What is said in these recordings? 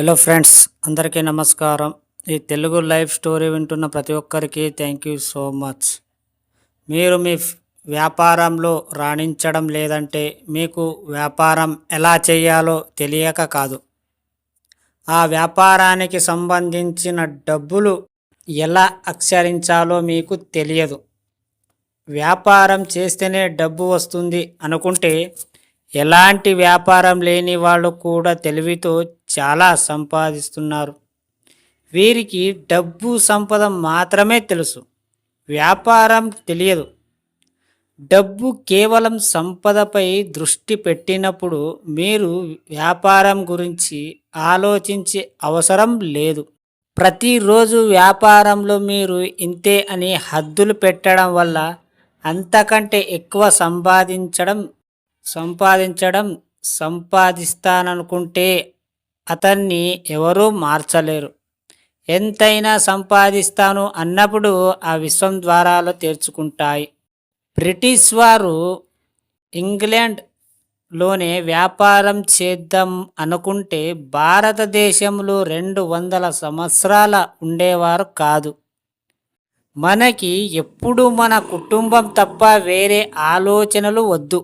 Hello friends అందరికీ నమస్కారం. ఈ తెలుగు లైఫ్ స్టోరీ వింటున్న ప్రతి ఒక్కరికి థ్యాంక్ యూ సో మచ్ మీరు మీ ఫ్- వ్యాపారంలో రాణించడం లేదంటే మీకు వ్యాపారం ఎలా చేయాలో తెలియక కాదు. ఆ వ్యాపారానికి సంబంధించిన డబ్బులు ఎలా అక్షరించాలో మీకు తెలియదు. వ్యాపారం చేస్తేనే డబ్బు వస్తుంది అనుకుంటే ఎలాంటి వ్యాపారం లేని వాళ్ళు కూడా తెలివితో చాలా సంపాదిస్తున్నారు. వీరికి డబ్బు సంపద మాత్రమే తెలుసు. వ్యాపారం తెలియదు. డబ్బు కేవలం సంపదపై దృష్టి పెట్టినప్పుడు మీరు వ్యాపారం గురించి ఆలోచించే అవసరం లేదు. ప్రతిరోజు వ్యాపారంలో మీరు ఇంతే అని హద్దులు పెట్టడం వల్ల అంతకంటే ఎక్కువ సంపాదించడం సంపాదించడం సంపాదిస్తాననుకుంటే అతన్ని ఎవరూ మార్చలేరు. ఎంతైనా సంపాదిస్తాను అన్నప్పుడు ఆ విశ్వం ద్వారాలు తెరుచుకుంటాయి. బ్రిటిష్ వారు ఇంగ్లాండ్లోనే వ్యాపారం చేద్దాం అనుకుంటే భారతదేశంలో రెండు వందల సంవత్సరాల ఉండేవారు కాదు. మనకి ఎప్పుడు మన కుటుంబం తప్ప వేరే ఆలోచనలు వద్దు.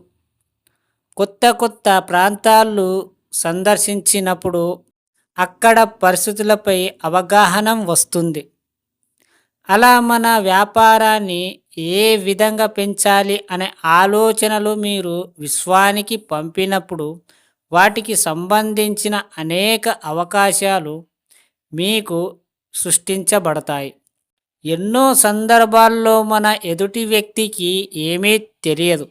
కొత్త కొత్త ప్రాంతాలు సందర్శించినప్పుడు అక్కడ పరిస్థితులపై అవగాహన వస్తుంది. అలా మన వ్యాపారాన్ని ఏ విధంగా పెంచాలి అనే ఆలోచనలు మీరు విశ్వానికి పంపినప్పుడు వాటికి సంబంధించిన అనేక అవకాశాలు మీకు సృష్టించబడతాయి. ఎన్నో సందర్భాల్లో మన ఎదుటి వ్యక్తికి ఏమీ తెలియదు.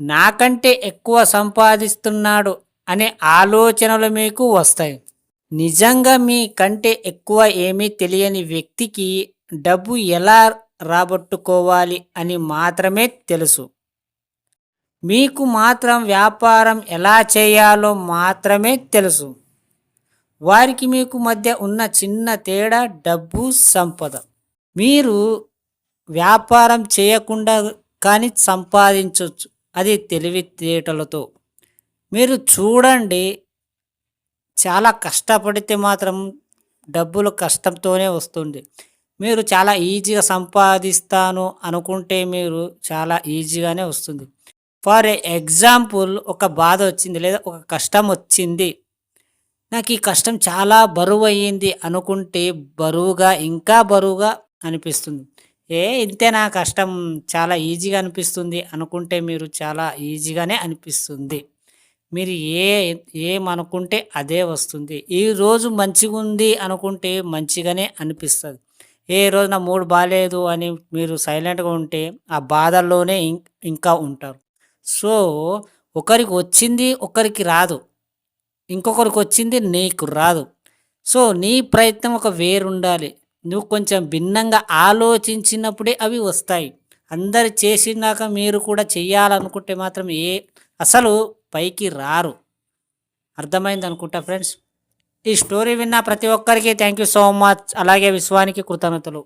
నాకంటే ఎక్కువ సంపాదిస్తున్నాడు అనే ఆలోచనలు మీకు వస్తాయి. నిజంగా మీ కంటే ఎక్కువ ఏమీ తెలియని వ్యక్తికి డబ్బు ఎలా రాబట్టుకోవాలి అని మాత్రమే తెలుసు. మీకు మాత్రం వ్యాపారం ఎలా చేయాలో మాత్రమే తెలుసు. వారికి మీకు మధ్య ఉన్న చిన్న తేడా డబ్బు సంపద. మీరు వ్యాపారం చేయకుండా కానీ సంపాదించవచ్చు అది తెలివితేటలతో. మీరు చూడండి చాలా కష్టపడితే మాత్రం డబ్బులు కష్టంతోనే వస్తుంది. మీరు చాలా ఈజీగా సంపాదిస్తాను అనుకుంటే మీరు చాలా ఈజీగానే వస్తుంది. ఫర్ ఎగ్జాంపుల్ ఒక బాధ వచ్చింది లేదా ఒక కష్టం వచ్చింది. నాకు ఈ కష్టం చాలా బరువు అయ్యింది అనుకుంటే బరువుగా ఇంకా బరువుగా అనిపిస్తుంది. ఏ ఇంతే నా కష్టం? చాలా ఈజీగా అనిపిస్తుంది అనుకుంటే మీరు చాలా ఈజీగానే అనిపిస్తుంది. మీరు ఏ ఏమనుకుంటే అదే వస్తుంది. ఈ రోజు మంచిగా ఉంది అనుకుంటే మంచిగానే అనిపిస్తుంది. ఏ రోజు నా మూడు బాగాలేదు అని మీరు సైలెంట్గా ఉంటే ఆ బాధల్లోనే ఇంకా ఉంటారు. సో ఒకరికి వచ్చింది ఒకరికి రాదు. ఇంకొకరికి వచ్చింది నీకు రాదు. సో నీ ప్రయత్నం ఒక వేరు ఉండాలి నువ్వు కొంచెం భిన్నంగా ఆలోచించినప్పుడే అవి వస్తాయి. అందరు చేసినాక మీరు కూడా చెయ్యాలనుకుంటే మాత్రం ఏ అసలు పైకి రారు. అర్థమైంది అనుకుంటా ఫ్రెండ్స్? ఈ స్టోరీ విన్న ప్రతి ఒక్కరికి థ్యాంక్ యూ సో మచ్. అలాగే విశ్వానికి కృతజ్ఞతలు.